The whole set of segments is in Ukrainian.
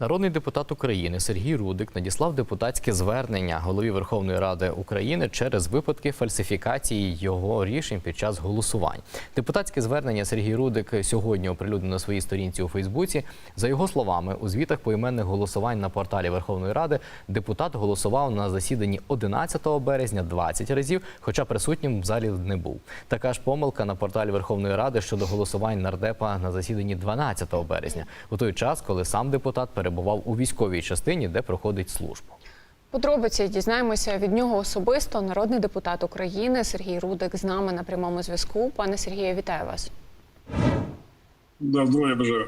Народний депутат України Сергій Рудик надіслав депутатське звернення голові Верховної Ради України через випадки фальсифікації його рішень під час голосувань. Депутатське звернення Сергій Рудик сьогодні оприлюднив на своїй сторінці у Фейсбуці. За його словами, у звітах поіменних голосувань на порталі Верховної Ради депутат голосував на засіданні 11 березня 20 разів, хоча присутнім в залі не був. Така ж помилка на порталі Верховної Ради щодо голосувань нардепа на засіданні 12 березня, у той час, коли сам депутат перебував у військовій частині, де проходить службу. Подробиці дізнаємося від нього особисто. Народний депутат України Сергій Рудик з нами на прямому зв'язку. Пане Сергію, вітаю вас. Да, здоров'я бажаю.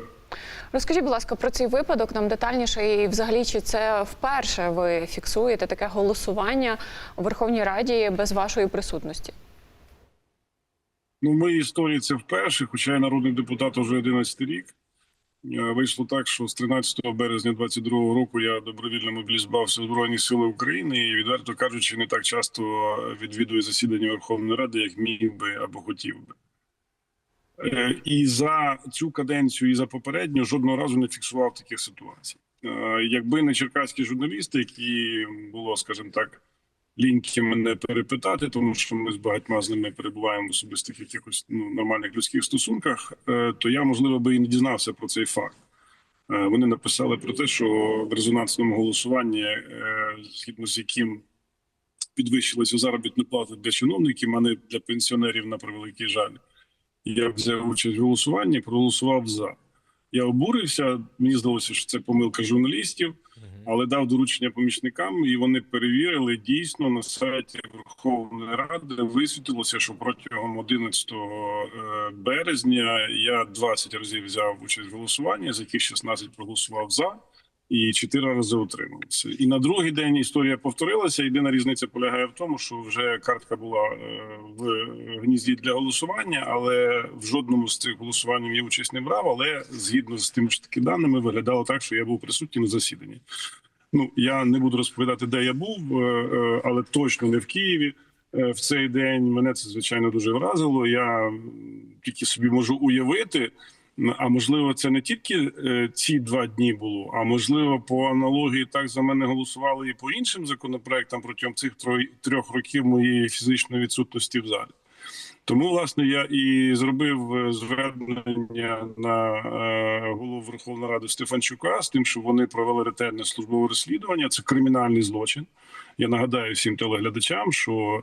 Розкажіть, будь ласка, про цей випадок нам детальніше і взагалі чи це вперше ви фіксуєте таке голосування у Верховній Раді без вашої присутності? Ну, в моїй історії це вперше, хоча я народний депутат вже 11 рік. Е, Вийшло так, що з 13 березня 22 року я добровільно мобілізувався в Збройні Сили України і, відверто кажучи, не так часто відвідую засідання Верховної Ради, як міг би або хотів би. Е, І за цю каденцію, і за попередню жодного разу не фіксував таких ситуацій. Е, Якби не черкаські журналісти, які було, скажімо так, ліньки мене перепитати, тому що ми з багатьма з ними перебуваємо в особистих якихось ну, нормальних людських стосунках, е, то я можливо би і не дізнався про цей факт. Е, Вони написали про те, що в резонансному голосуванні, е, згідно з яким підвищилася заробітна плата для чиновників, а не для пенсіонерів на превеликий жаль. Я взяв участь в голосуванні, проголосував за. Я обурився. Мені здалося, що це помилка журналістів, але дав доручення помічникам, і вони перевірили дійсно на сайті Верховної Ради. Висвітилося, що протягом 11 е, березня я 20 разів взяв участь в голосуванні, з яких 16 проголосував за. І чотири рази утрималися. І на другий день історія повторилася. Єдина різниця полягає в тому, що вже картка була е, в гнізді для голосування, але в жодному з цих голосувань я участь не брав. Але згідно з тими ж таки даними, виглядало так, що я був присутній на засіданні. Ну я не буду розповідати, де я був, е, е, але точно не в Києві. В цей день мене це звичайно дуже вразило. Я тільки собі можу уявити. А можливо, це не тільки е, ці два дні було, а можливо, по аналогії так за мене голосували і по іншим законопроектам протягом цих трьох років моєї фізичної відсутності в залі. Тому, власне, я і зробив е, звернення на е, голову Верховної Ради Стефанчука з тим, що вони провели ретельне службове розслідування. Це кримінальний злочин. Я нагадаю всім телеглядачам, що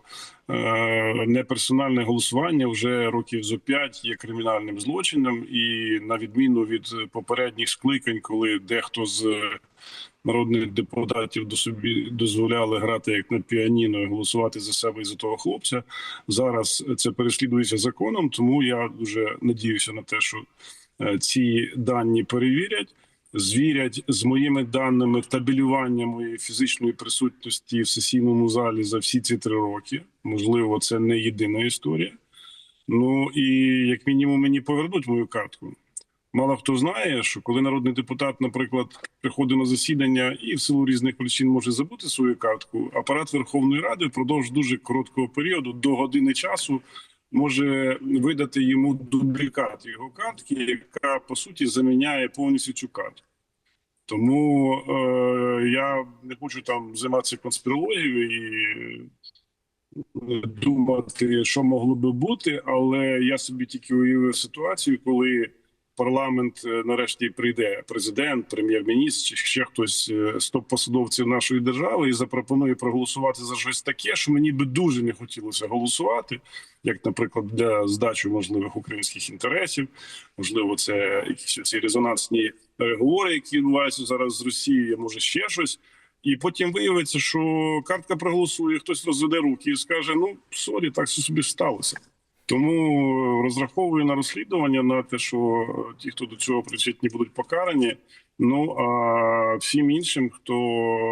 е, неперсональне голосування вже років зо п'ять є кримінальним злочином, і на відміну від попередніх скликань, коли дехто з народних депутатів до собі дозволяли грати як на піаніно і голосувати за себе і за того хлопця. Зараз це переслідується законом, тому я дуже надіюся на те, що е, ці дані перевірять. Звірять з моїми даними табелювання моєї фізичної присутності в сесійному залі за всі ці три роки. Можливо, це не єдина історія. Ну і як мінімум мені повернуть мою картку. Мало хто знає, що коли народний депутат, наприклад, приходить на засідання і в силу різних причин може забути свою картку, апарат Верховної Ради впродовж дуже короткого періоду до години часу може видати йому дублікат його картки, яка по суті заміняє повністю цю картку. Тому е, я не хочу там займатися конспірологією і думати, що могло би бути, але я собі тільки уявив ситуацію, коли парламент е, нарешті прийде президент, прем'єр-міністр чи ще хтось е, з топ-посадовців нашої держави і запропонує проголосувати за щось таке, що мені би дуже не хотілося голосувати, як, наприклад, для здачі можливих українських інтересів, можливо, це якісь ці резонансні переговори, які відбуваються зараз з Росією, може ще щось. І потім виявиться, що картка проголосує, хтось розведе руки і скаже: ну сорі, так все собі сталося. Тому розраховую на розслідування на те, що ті, хто до цього причетні, будуть покарані. Ну а всім іншим, хто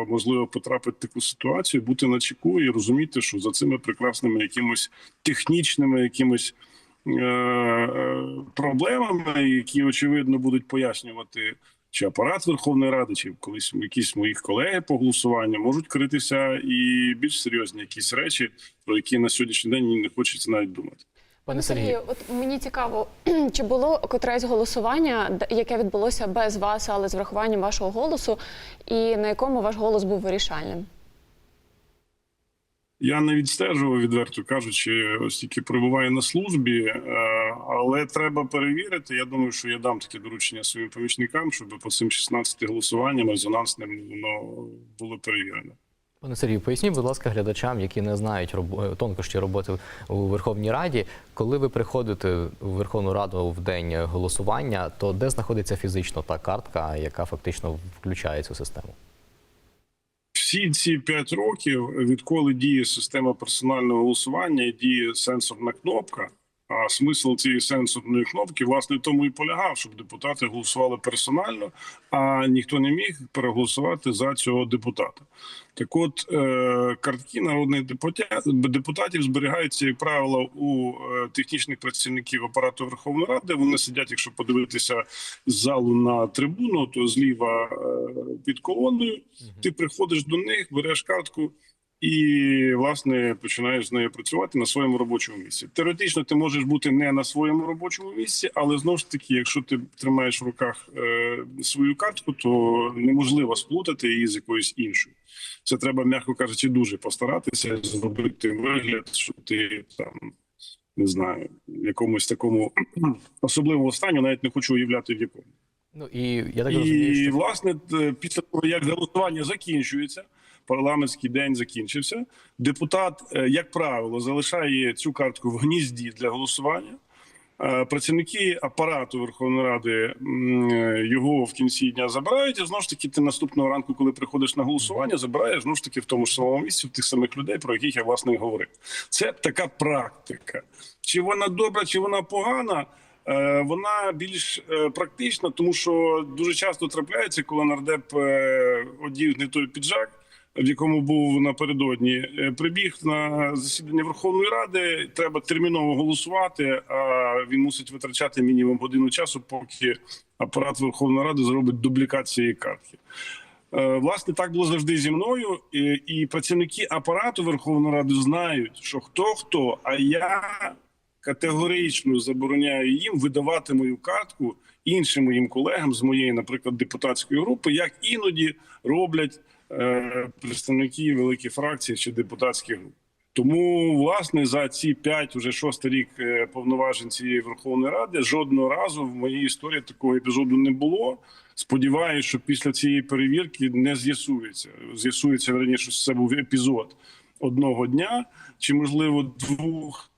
можливо потрапить в таку ситуацію, бути на чеку і розуміти, що за цими прекрасними якимось технічними якимось е- е, проблемами, які очевидно будуть пояснювати. Чи апарат Верховної Ради, чи колись якісь моїх колеги по голосуванню можуть критися і більш серйозні якісь речі, про які на сьогоднішній день не хочеться навіть думати. Пане Сергію. Сергію, от мені цікаво, чи було котресь голосування, яке відбулося без вас, але з врахуванням вашого голосу, і на якому ваш голос був вирішальним? Я не відстежував, відверто кажучи, ось тільки перебуваю на службі, е, але треба перевірити. Я думаю, що я дам таке доручення своїм помічникам, щоб по цим 16 голосуванням резонансним воно було перевірено. Пане Сергію, поясніть, будь ласка, глядачам, які не знають роб- тонкощі роботи у Верховній Раді. Коли ви приходите у Верховну Раду в день голосування, то де знаходиться фізично та картка, яка фактично включає цю систему? Всі ці п'ять років, відколи діє система персонального голосування діє сенсорна кнопка. А смисл цієї сенсорної кнопки власне в тому і полягав, щоб депутати голосували персонально, а ніхто не міг переголосувати за цього депутата. Так, от е, картки народних депутатів, зберігаються, як правило, у е, технічних працівників апарату Верховної Ради. Вони сидять, якщо подивитися з залу на трибуну, то зліва е, під колоною. Ти приходиш до них, береш картку і власне починаєш з нею працювати на своєму робочому місці. Теоретично ти можеш бути не на своєму робочому місці, але знову ж таки, якщо ти тримаєш в руках е, свою картку, то неможливо сплутати її з якоюсь іншою. Це треба, м'яко кажучи, дуже постаратися зробити вигляд, що ти там. Не знаю, в якомусь такому особливому стані, навіть не хочу уявляти в якому. Ну і я так розумію, І що власне після того, як голосування закінчується, парламентський день закінчився. Депутат, е, як правило, залишає цю картку в гнізді для голосування. Е, Працівники апарату Верховної Ради е, його в кінці дня забирають. І знову ж таки, ти наступного ранку, коли приходиш на голосування, забираєш знову ж таки в тому ж самому місці в тих самих людей, про яких я власне і говорив. Це така практика. Чи вона добра, чи вона погана? Вона більш практична, тому що дуже часто трапляється, коли нардеп одів не той піджак, в якому був напередодні, е, прибіг на засідання Верховної Ради. Треба терміново голосувати. А він мусить витрачати мінімум годину часу, поки апарат Верховної Ради зробить дублікат цієї картки. Е, Власне, так було завжди зі мною, і, і працівники апарату Верховної Ради знають, що хто хто, а я категорично забороняю їм видавати мою картку іншим моїм колегам з моєї, наприклад, депутатської групи, як іноді роблять представники великих фракцій чи депутатських груп. Тому, власне, за ці п'ять уже шостий рік е, повноважень цієї Верховної Ради жодного разу в моїй історії такого епізоду не було. Сподіваюся, що після цієї перевірки не з'ясується. З'ясується верніше, що це був епізод одного дня чи можливо двох.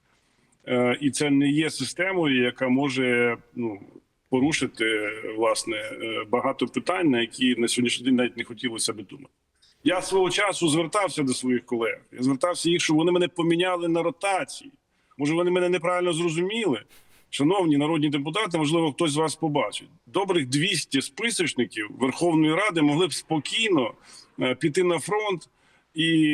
Е, і це не є системою, яка може ну порушити е, власне е, багато питань, на які на сьогоднішній день навіть не хотілося би думати. Я свого часу звертався до своїх колег. Я звертався їх, щоб вони мене поміняли на ротації. Може, вони мене неправильно зрозуміли. Шановні народні депутати, можливо, хтось з вас побачить. Добрих 200 списочників Верховної Ради могли б спокійно е, піти на фронт і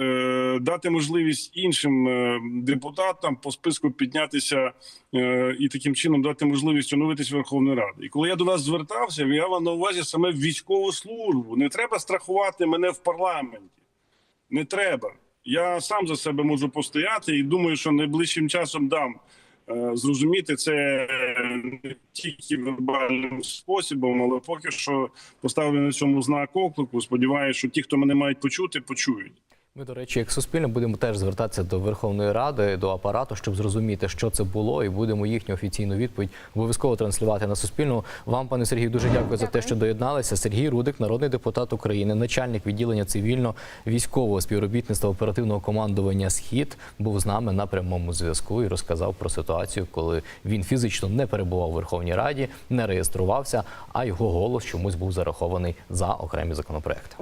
е, дати можливість іншим е, депутатам по списку піднятися е, і таким чином дати можливість оновитись Верховної Ради. І коли я до вас звертався, я вам на увазі саме військову службу. Не треба страхувати мене в парламенті. Не треба. Я сам за себе можу постояти і думаю, що найближчим часом дам зрозуміти це не тільки вербальним способом, але поки що поставлю на цьому знак оклику. Сподіваюся, що ті, хто мене мають почути, почують. Ми, до речі, як суспільно будемо теж звертатися до Верховної Ради, до апарату, щоб зрозуміти, що це було, і будемо їхню офіційну відповідь обов'язково транслювати на Суспільному. Вам, пане Сергію, дуже дякую, за те, що доєдналися. Сергій Рудик, народний депутат України, начальник відділення цивільно-військового співробітництва оперативного командування Схід, був з нами на прямому зв'язку і розказав про ситуацію, коли він фізично не перебував у Верховній Раді, не реєструвався, а його голос чомусь був зарахований за окремі законопроекти.